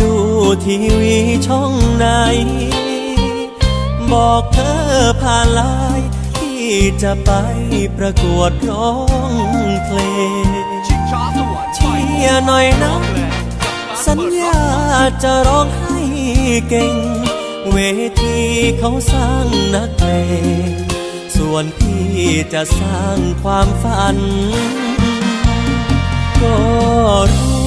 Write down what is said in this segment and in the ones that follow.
ดูทีวีช่องไหน บอกเธอผ่านไลน์ที่จะไปประกวดร้องเพลงเชียหน่อยนะสัญญาจะร้องให้เก่ง เวทีเขาสร้างนักเลงส่วนพี่จะสร้างความฝัน ก็รู้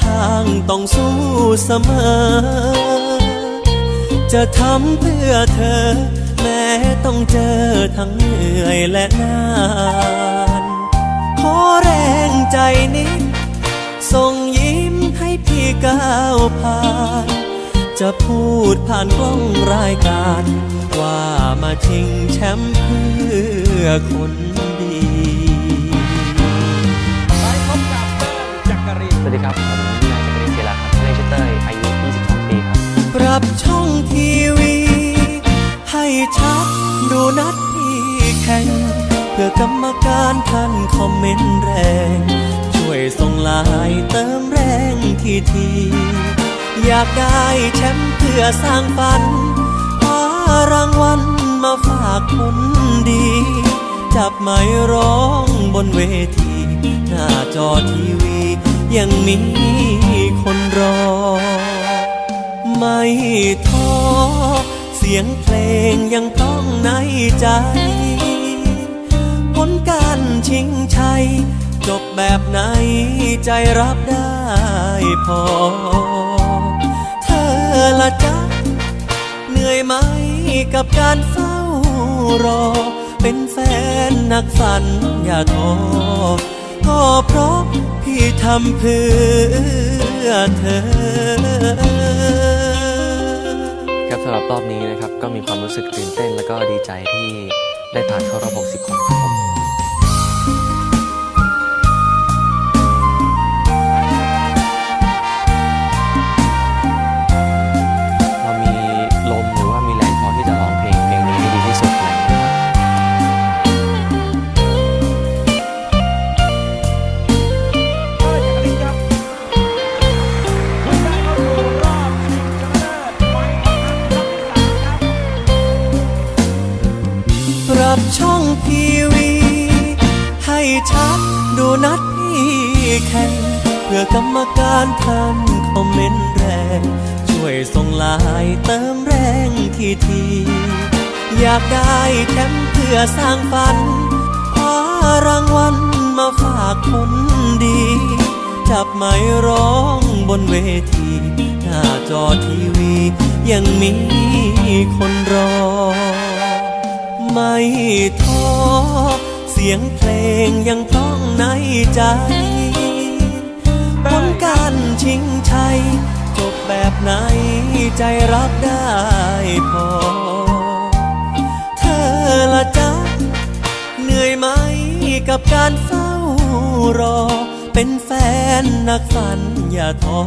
ทางต้องสู้เสมอ จะทำเพื่อเธอ แม้ต้องเจอทั้งเหนื่อยและนาน ขอแรงใจนิด ส่งยิ้มให้พี่ก้าวผ่าน จะพูดผ่านกล้องรายการ ว่ามาชิงแชมป์เพื่อคนดี ทีวี ให้ชัดดูนัดพี่แข่ง เพื่อกรรมการท่านคอมเมนต์แรง ช่วยส่งลายเติมแรงทีที อยากได้แชมป์เพื่อสร้างฝันคว้ารางวัลมาฝากคนดี จับไม้ร้องบนเวที หน้าจอทีวียังมีคนรอ ไม่ท้อเสียงเพลงยังต้องในใจ ผลการชิงชัย จบแบบไหนใจรับได้พอ เธอละจ๊ะเหนื่อยไหมกับการเฝ้ารอ เป็นแฟนนักฝันอย่าท้อก็เพราะพี่ทำเพื่อเธอ หรับรอบนี้นะครับก็มีความรู้สึกตื่นเต้น แล้วก็ดีใจที่ได้ผ่านเข้ารอบ 60 คนครับผม ทีวี ให้ชัดดูนัดพี่แข่งเพื่อกรรมการท่านคอมเมนต์แรง ช่วยส่งลายเติมแรงทีที อยากได้แชมป์เพื่อสร้างฝันคว้ารางวัลมาฝากคนดี จับไม้ร้องบนเวที หน้าจอทีวี ยังมีคนรอ ไม่ท้อเสียงเพลงยังท้องในใจผลการชิงชัยจบแบบไหนใจรับได้พอ เธอละจ๊ะเหนื่อยไหมกับการเฝ้ารอ เป็นแฟนนักฝันอย่าท้อ